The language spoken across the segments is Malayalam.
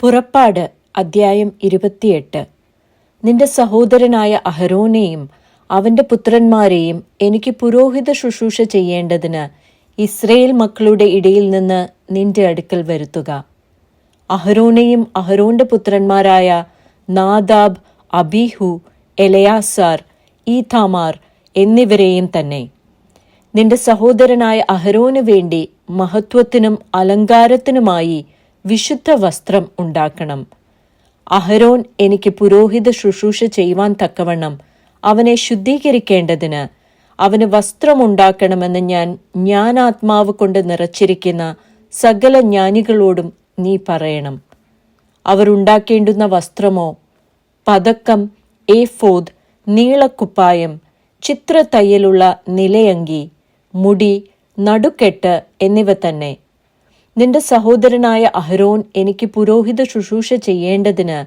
പുറപ്പാട് അദ്ധ്യായം ഇരുപത്തിയെട്ട്. നിന്റെ സഹോദരനായ അഹരോനെയും അവന്റെ പുത്രന്മാരെയും എനിക്ക് പുരോഹിത ശുശ്രൂഷ ചെയ്യേണ്ടതിന് ഇസ്രയേൽ മക്കളുടെ ഇടയിൽ നിന്ന് നിന്റെ അടുക്കൽ വരുത്തുക. അഹരോനെയും അഹരോന്റെ പുത്രന്മാരായ നാദാബ് അബീഹു എലയാസാർ ഈഥാമാർ എന്നിവരെയും തന്നെ. നിന്റെ സഹോദരനായ അഹരോന് വേണ്ടി മഹത്വത്തിനും അലങ്കാരത്തിനുമായി വിശുദ്ധ വസ്ത്രം ഉണ്ടാക്കണം. അഹരോൻ എനിക്ക് പുരോഹിത ശുശ്രൂഷ ചെയ്യുവാൻ തക്കവണ്ണം അവനെ ശുദ്ധീകരിക്കേണ്ടതിന് അവന് വസ്ത്രമുണ്ടാക്കണമെന്ന് ഞാൻ ജ്ഞാനാത്മാവ് കൊണ്ട് നിറച്ചിരിക്കുന്ന സകല ജ്ഞാനികളോടും നീ പറയണം. അവരുണ്ടാക്കേണ്ടുന്ന വസ്ത്രമോ? പതക്കം ഏഫോദ് നീളക്കുപ്പായം ചിത്രത്തയ്യലുള്ള നിലയങ്കി മുടി നടുക്കെട്ട് എന്നിവ തന്നെ. നിന്റെ സഹോദരനായ അഹരോൻ എനിക്ക് പുരോഹിത ശുശ്രൂഷ ചെയ്യേണ്ടതിന്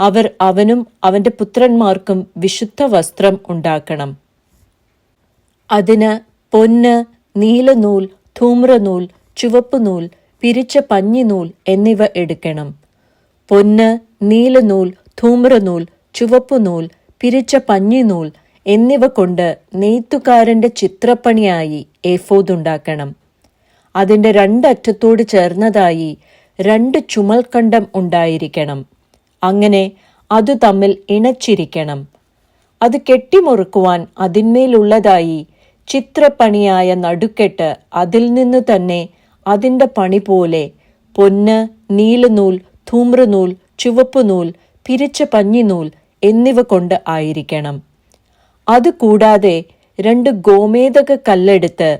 അവർ അവനും അവന്റെ പുത്രന്മാർക്കും വിശുദ്ധ വസ്ത്രം ഉണ്ടാക്കണം. അതിന് പൊന്ന് നീലനൂൽ ധൂമ്രനൂൽ ചുവപ്പുനൂൽ പിരിച്ച പഞ്ഞിനൂൽ എന്നിവ എടുക്കണം. പൊന്ന് നീലനൂൽ ധൂമ്രനൂൽ ചുവപ്പുനൂൽ പിരിച്ച പഞ്ഞിനൂൽ എന്നിവ കൊണ്ട് നെയ്ത്തുകാരന്റെ ചിത്രപ്പണിയായി ഏഫോദുണ്ടാക്കണം അതിന്റെ രണ്ടറ്റത്തോട് ചേർന്നതായി രണ്ട് ചുമൽക്കണ്ടം ഉണ്ടായിരിക്കണം. അങ്ങനെ അത് തമ്മിൽ ഇണച്ചിരിക്കണം. അത് കെട്ടിമുറുക്കുവാൻ അതിന്മേലുള്ളതായി ചിത്രപ്പണിയായ നടുക്കെട്ട് അതിൽ നിന്ന് തന്നെ അതിന്റെ പണി പോലെ പൊന്ന് നീലനൂൽ ധൂമ്രനൂൽ ചുവപ്പുനൂൽ പിരിച്ച പഞ്ഞിനൂൽ എന്നിവ കൊണ്ട് ആയിരിക്കണം. അതുകൂടാതെ രണ്ട് ഗോമേതക കല്ലെടുത്ത്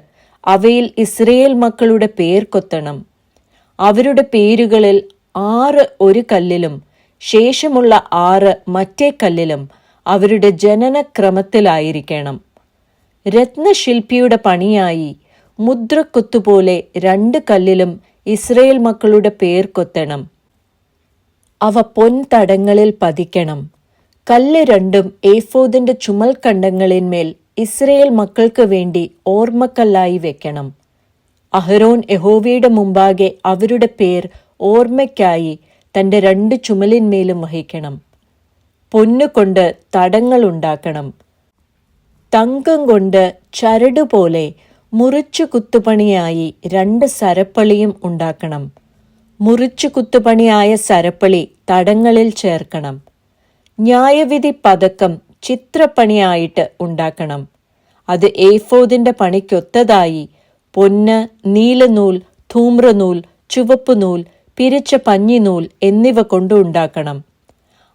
അവയിൽ ഇസ്രയേൽ മക്കളുടെ പേർ കൊത്തണം. അവരുടെ പേരുകളിൽ ആറ് ഒരു കല്ലിലും ശേഷമുള്ള ആറ് മറ്റേ കല്ലിലും അവരുടെ ജനനക്രമത്തിലായിരിക്കണം. രത്നശില്പിയുടെ പണിയായി മുദ്രക്കൊത്തുപോലെ രണ്ട് കല്ലിലും ഇസ്രയേൽ മക്കളുടെ പേർ കൊത്തണം. അവ പൊൻതടങ്ങളിൽ പതിക്കണം. കല്ല് രണ്ടും ഏഫോദിന്റെ ചുമൽക്കണ്ടങ്ങളിന്മേൽ ഇസ്രയേൽ മക്കൾക്ക് വേണ്ടി ഓർമ്മക്കല്ലായി വെക്കണം. അഹരോൻ യഹോവയുടെ മുമ്പാകെ അവരുടെ പേർ ഓർമ്മയ്ക്കായി തന്റെ രണ്ട് ചുമലിന്മേലും വഹിക്കണം. പൊന്നുകൊണ്ട് തടങ്ങൾ ഉണ്ടാക്കണം. തങ്കം കൊണ്ട് ചരടുപോലെ മുറിച്ചു കുത്തുപണിയായി രണ്ട് സരപ്പളിയും ഉണ്ടാക്കണം. മുറിച്ചു കുത്തുപണിയായ സരപ്പളി തടങ്ങളിൽ ചേർക്കണം. ന്യായവിധി പതക്കം ചിത്രപ്പണിയായിട്ട് ഉണ്ടാക്കണം. അത് ഏഫോദിന്റെ പണിക്കൊത്തതായി പൊന്ന് നീലനൂൽ ധൂമ്രനൂൽ ചുവപ്പുനൂൽ പിരിച്ച പഞ്ഞിനൂൽ എന്നിവ കൊണ്ട് ഉണ്ടാക്കണം.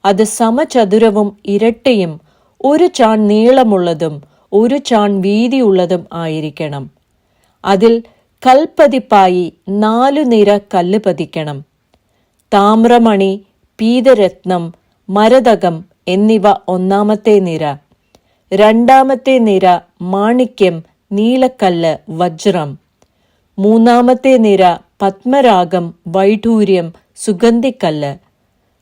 അത് സമചതുരവും ഇരട്ടയും ഒരു ചാൺ നീളമുള്ളതും ഒരു ചാൺ വീതിയുള്ളതും ആയിരിക്കണം. അതിൽ കൽപ്പതിപ്പായി നാലു നിര കല്ല് പതിക്കണം. താമ്രമണി പീതരത്നം മരതകം എന്നിവ ഒന്നാമത്തെ നിര. രണ്ടാമത്തെ നിര മാണിക്യം നീലക്കല്ല് വജ്രം. മൂന്നാമത്തെ നിര പത്മരാഗം വൈഢൂര്യം സുഗന്ധിക്കല്ല്.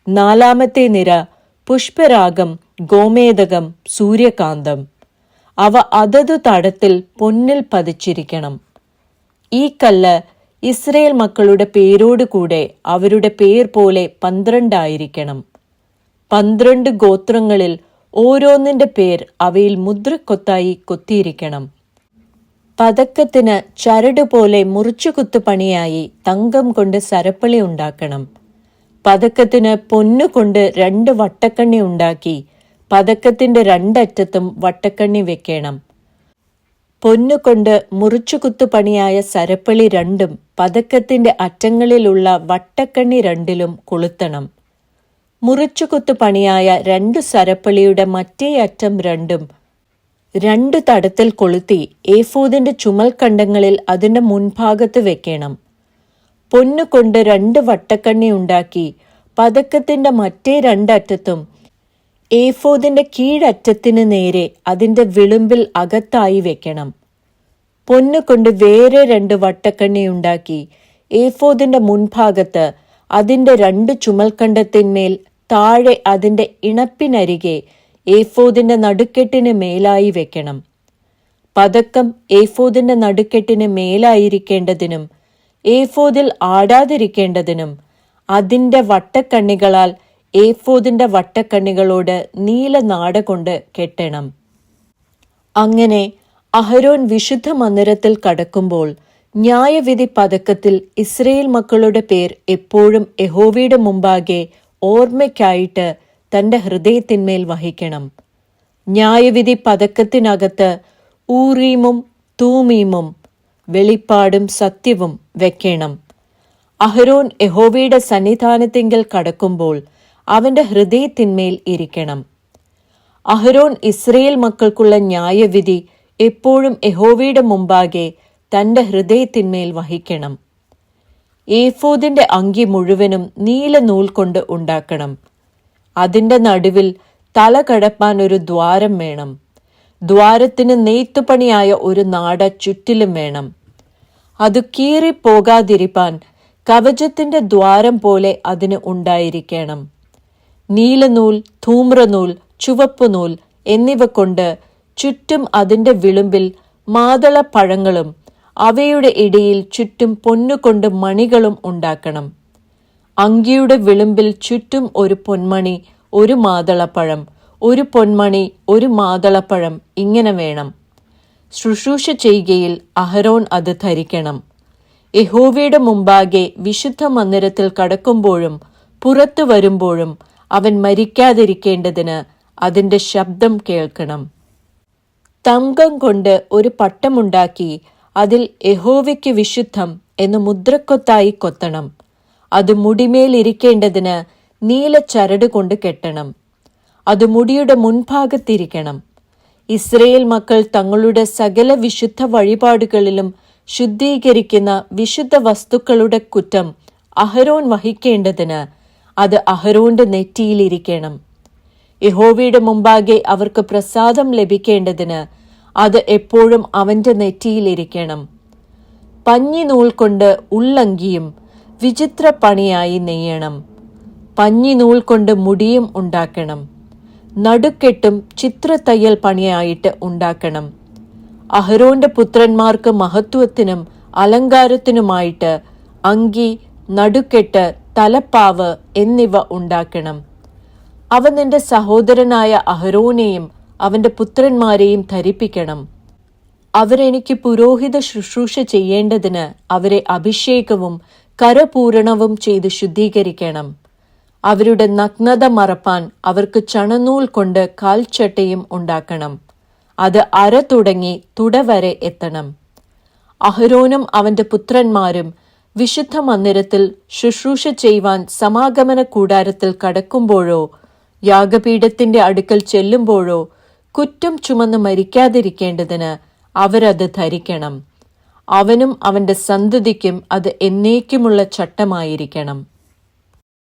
നാലാമത്തെ നിര പുഷ്പരാഗം ഗോമേതകം സൂര്യകാന്തം. അവ അതത് തടത്തിൽ പൊന്നിൽ പതിച്ചിരിക്കണം. ഈ കല്ല് ഇസ്രയേൽ മക്കളുടെ പേരോടുകൂടെ അവരുടെ പേർ പോലെ പന്ത്രണ്ടായിരിക്കണം. പന്ത്രണ്ട് ഗോത്രങ്ങളിൽ ഓരോന്നിന്റെ പേർ അവയിൽ മുദ്രക്കൊത്തായി കൊത്തിയിരിക്കണം. പതക്കത്തിന് ചരടുപോലെ മുറിച്ചുകുത്തു പണിയായി തങ്കം കൊണ്ട് സരപ്പളി ഉണ്ടാക്കണം. പതക്കത്തിന് പൊന്നുകൊണ്ട് രണ്ട് വട്ടക്കണ്ണി ഉണ്ടാക്കി പതക്കത്തിന്റെ രണ്ടറ്റത്തും വട്ടക്കണ്ണി വെക്കണം. പൊന്നുകൊണ്ട് മുറിച്ചുകുത്തു പണിയായ സരപ്പളി രണ്ടും പതക്കത്തിന്റെ അറ്റങ്ങളിലുള്ള വട്ടക്കണ്ണി രണ്ടിലും കൊളുത്തണം. മുറിച്ചുകുത്തു പണിയായ രണ്ടു സരപ്പളിയുടെ മറ്റേ അറ്റം രണ്ടും രണ്ടു തടത്തിൽ കൊളുത്തി ഏഫൂദിന്റെ ചുമൽക്കണ്ടങ്ങളിൽ അതിന്റെ മുൻഭാഗത്ത് വെക്കണം. പൊന്നുകൊണ്ട് രണ്ട് വട്ടക്കണ്ണി ഉണ്ടാക്കി പതക്കത്തിന്റെ മറ്റേ രണ്ടറ്റത്തും ഏഫോദിന്റെ കീഴറ്റത്തിന് നേരെ അതിന്റെ വിളുമ്പിൽ അകത്തായി വെക്കണം. പൊന്നുകൊണ്ട് വേറെ രണ്ട് വട്ടക്കണ്ണി ഉണ്ടാക്കി ഏഫോദിന്റെ മുൻഭാഗത്ത് അതിന്റെ രണ്ട് ചുമൽക്കണ്ടത്തിന്മേൽ താഴെ അതിന്റെ ഇണപ്പിനരികെ ഏഫോദിന്റെ നടുക്കെട്ടിന് മേലായി വെക്കണം. പതക്കം ഏഫോദിന്റെ നടുക്കെട്ടിന് മേലായിരിക്കേണ്ടതിനും ഏഫോദിൽ ആടാതിരിക്കേണ്ടതിനും അതിന്റെ വട്ടക്കണ്ണികളാൽ ഏഫോദിന്റെ വട്ടക്കണ്ണികളോട് നീല നാട കൊണ്ട് കെട്ടണം. അങ്ങനെ അഹരോൻ വിശുദ്ധ മന്ദിരത്തിൽ കടക്കുമ്പോൾ ന്യായവിധി പതക്കത്തിൽ ഇസ്രയേൽ മക്കളുടെ പേർ എപ്പോഴും യഹോവയുടെ മുമ്പാകെ ഓർമ്മയ്ക്കായിട്ട് തന്റെ ഹൃദയത്തിന്മേൽ വഹിക്കണം. ന്യായവിധി പതക്കത്തിനകത്ത് ഊറീമും തൂമീമും വെളിപ്പാടും സത്യവും വെക്കണം. അഹരോൻ യഹോവയുടെ സന്നിധാനത്തെങ്കിൽ കടക്കുമ്പോൾ അവന്റെ ഹൃദയത്തിന്മേൽ ഇരിക്കണം. അഹരോൻ ഇസ്രയേൽ മക്കൾക്കുള്ള ന്യായവിധി എപ്പോഴും യഹോവയുടെ മുമ്പാകെ തന്റെ ഹൃദയത്തിന്മേൽ വഹിക്കണം. ഏഫോദിന്റെ അങ്കി മുഴുവനും നീല നൂൽ കൊണ്ട് ഉണ്ടാക്കണം. അതിന്റെ നടുവിൽ തല കടപ്പാൻ ഒരു ദ്വാരം വേണം. ദ്വാരത്തിന് നെയ്ത്തുപണിയായ ഒരു നാട ചുറ്റിലും വേണം. അത് കീറിപ്പോകാതിരിപ്പാൻ കവചത്തിന്റെ ദ്വാരം പോലെ അതിന് ഉണ്ടായിരിക്കണം. നീലനൂൽ ധൂമ്രനൂൽ ചുവപ്പുനൂൽ എന്നിവ കൊണ്ട് ചുറ്റും അതിന്റെ വിളുമ്പിൽ മാതളപ്പഴങ്ങളും അവയുടെ ഇടയിൽ ചുറ്റും പൊന്നുകൊണ്ട് മണികളും ഉണ്ടാക്കണം. അങ്കിയുടെ വിളുമ്പിൽ ചുറ്റും ഒരു പൊന്മണി ഒരു മാതളപ്പഴം ഒരു പൊന്മണി ഒരു മാതളപ്പഴം ഇങ്ങനെ വേണം. ശുശ്രൂഷ ചെയ്യുകയിൽ അഹരോൻ അത് ധരിക്കണം. യഹോവയുടെ മുമ്പാകെ വിശുദ്ധ മന്ദിരത്തിൽ കടക്കുമ്പോഴും പുറത്തു വരുമ്പോഴും അവൻ മരിക്കാതിരിക്കേണ്ടതിന് അതിന്റെ ശബ്ദം കേൾക്കണം. തങ്കം കൊണ്ട് ഒരു പട്ടമുണ്ടാക്കി അതിൽ യഹോവയ്ക്ക് വിശുദ്ധം എന്ന് മുദ്രക്കൊത്തായി കൊത്തണം. അത് മുടിമേലിരിക്കേണ്ടതിന് നീല ചരട് കൊണ്ട് കെട്ടണം. അത് മുടിയുടെ മുൻഭാഗത്തിരിക്കണം. ഇസ്രയേൽ മക്കൾ തങ്ങളുടെ സകല വിശുദ്ധ വഴിപാടുകളിലും ശുദ്ധീകരിക്കുന്ന വിശുദ്ധ വസ്തുക്കളുടെ കുറ്റം അഹരോൻ വഹിക്കേണ്ടതിന് അത് അഹരോന്റെ നെറ്റിയിലിരിക്കണം. യഹോവയുടെ മുമ്പാകെ അവർക്ക് പ്രസാദം ലഭിക്കേണ്ടതിന് അത് എപ്പോഴും അവന്റെ നെറ്റിയിലിരിക്കണം. പഞ്ഞി നൂൽ കൊണ്ട് ഉള്ളങ്കിയും വിചിത്ര പണിയായി നെയ്യണം. പഞ്ഞി നൂൽ കൊണ്ട് മുടിയും ഉണ്ടാക്കണം. നടുക്കെട്ടും ചിത്രത്തയ്യൽ പണിയായിട്ട് ഉണ്ടാക്കണം. അഹരോന്റെ പുത്രന്മാർക്ക് മഹത്വത്തിനും അലങ്കാരത്തിനുമായിട്ട് അങ്കി നടുക്കെട്ട് തലപ്പാവ് എന്നിവ ഉണ്ടാക്കണം. അവ നിന്റെ സഹോദരനായ അഹരോനെയും അവന്റെ പുത്രന്മാരെയും ധരിപ്പിക്കണം. അവരെനിക്ക് പുരോഹിത ശുശ്രൂഷ ചെയ്യേണ്ടതിന് അവരെ അഭിഷേകവും കരപൂരണവും ചെയ്ത് ശുദ്ധീകരിക്കണം. അവരുടെ നഗ്നത മറപ്പാൻ അവർക്ക് ചണനൂൽ കൊണ്ട് കാൽച്ചട്ടയും ഉണ്ടാക്കണം. അത് അര തുടങ്ങി തുടവരെ എത്തണം. അഹരോനും അവന്റെ പുത്രന്മാരും വിശുദ്ധ മന്ദിരത്തിൽ ശുശ്രൂഷ ചെയ്യുവാൻ സമാഗമന കൂടാരത്തിൽ കടക്കുമ്പോഴോ യാഗപീഠത്തിന്റെ അടുക്കൽ ചെല്ലുമ്പോഴോ കുറ്റം ചുമന്ന് മരിക്കാതിരിക്കേണ്ടതിന് അവരത് ധരിക്കണം. അവനും അവന്റെ സന്തതിക്കും അത് എന്നേക്കുമുള്ള ചട്ടമായിരിക്കണം.